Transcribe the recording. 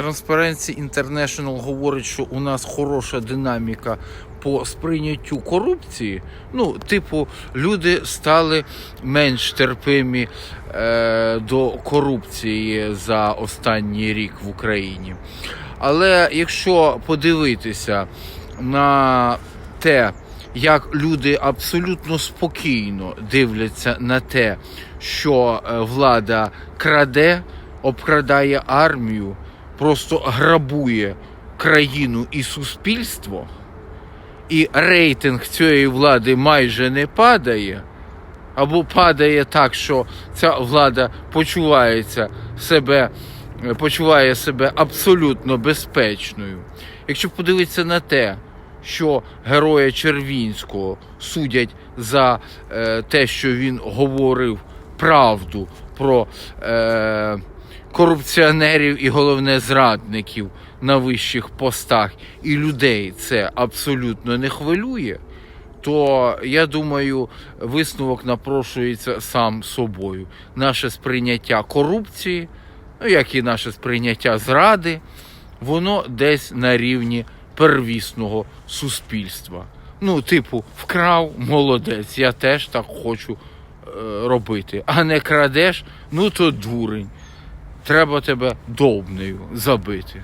Transparency International говорить, що у нас хороша динаміка по сприйняттю корупції. Ну, типу, люди стали менш терпимі е, до корупції за останній рік в Україні. Але якщо подивитися на те, як люди абсолютно спокійно дивляться на те, що е, влада краде, обкрадає армію, просто грабує країну і суспільство, і рейтинг цієї влади майже не падає, або падає так, що ця влада почувається себе, почуває себе абсолютно безпечною. Якщо подивитися на те, що героя Червінського судять за е, те, що він говорив правду про е, корупціонерів і головне зрадників на вищих постах, і людей це абсолютно не хвилює, то я думаю, висновок напрошується сам собою. Наше сприйняття корупції, ну як і наше сприйняття зради, воно десь на рівні первісного суспільства. Ну, типу, вкрав молодець, я теж так хочу робити. А не крадеш, ну то дурень. Треба тебе довбнею забити.